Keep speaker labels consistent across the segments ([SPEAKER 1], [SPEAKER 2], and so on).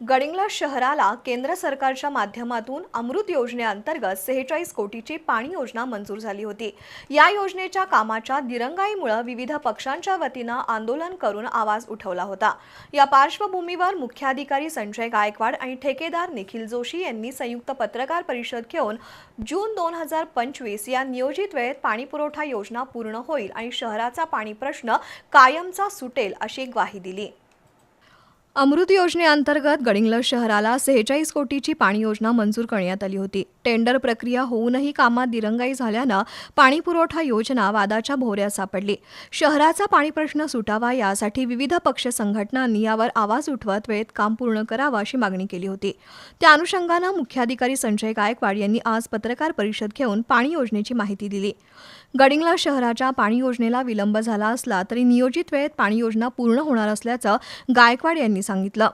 [SPEAKER 1] गडिंगला शहराला केंद्र सरकारच्या माध्यमातून अमृत योजनेअंतर्गत सेहेचाळीस कोटीची पाणी योजना मंजूर झाली होती. या योजनेच्या कामाच्या दिरंगाईमुळे विविध पक्षांच्या वतीनं आंदोलन करून आवाज उठवला होता. या पार्श्वभूमीवर मुख्याधिकारी संजय गायकवाड आणि ठेकेदार निखिल जोशी यांनी संयुक्त पत्रकार परिषद घेऊन जून दोन हजार पंचवीस या नियोजित वेळेत पाणीपुरवठा योजना पूर्ण होईल आणि शहराचा पाणी प्रश्न कायमचा सुटेल अशी ग्वाही दिली. अमृत योजनेअंतर्गत गडिंग्लज शहराला सेहेचाळीस कोटीची पाणी योजना मंजूर करण्यात आली होती. टेंडर प्रक्रिया होऊनही कामात दिरंगाई झाल्यानं पाणीपुरवठा योजना वादाच्या भोवऱ्यात सापडली. शहराचा पाणी प्रश्न सुटावा यासाठी विविध पक्ष संघटनांनी यावर आवाज उठवत वेळेत काम पूर्ण करावं अशी मागणी केली होती. त्या अनुषंगानं मुख्याधिकारी संजय गायकवाड यांनी आज पत्रकार परिषद घेऊन पाणी योजनेची माहिती दिली. गडिंग्लज शहराच्या पाणी योजनेला विलंब झाला असला तरी नियोजित वेळेत पाणी योजना पूर्ण होणार असल्याचं गायकवाड यांनी सांगितलं.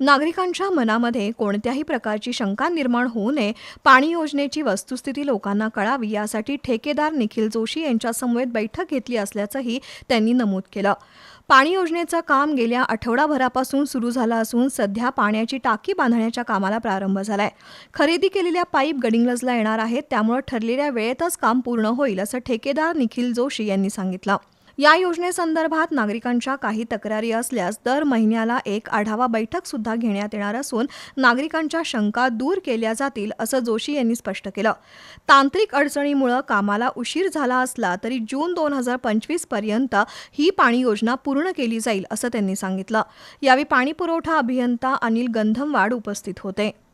[SPEAKER 1] नागरिकांच्या मनामध्ये कोणत्याही प्रकारची शंका निर्माण होऊ नये. पाणी योजनेची वस्तुस्थिती लोकांना कळावी यासाठी ठेकेदार निखिल जोशी यांच्यासमवेत बैठक घेतली असल्याचंही त्यांनी नमूद केलं. पाणी योजनेचं काम गेल्या आठवडाभरापासून सुरू झालं असून सध्या पाण्याची टाकी बांधण्याच्या कामाला प्रारंभ झालाय. खरेदी केलेल्या पाईप गडिंग्लजला येणार आहेत त्यामुळे ठरलेल्या वेळेतच काम पूर्ण होईल असं ठेकेदार निखिल जोशी यांनी सांगितलं. या योजनेसंदर्भात नागरिकांच्या काही तक्रारी असल्यास दर महिन्याला एक आढावा बैठक सुद्धा घेण्यात येणार असून नागरिकांच्या शंका दूर केल्या जातील असं जोशी यांनी स्पष्ट केलं. तांत्रिक अडचणीमुळे कामाला उशीर झाला असला तरी जून दोन हजार पंचवीसपर्यंत ही पाणी योजना पूर्ण केली जाईल असं त्यांनी सांगितलं. यावेळी पाणी पुरवठा अभियंता अनिल गंधमवाड उपस्थित होते.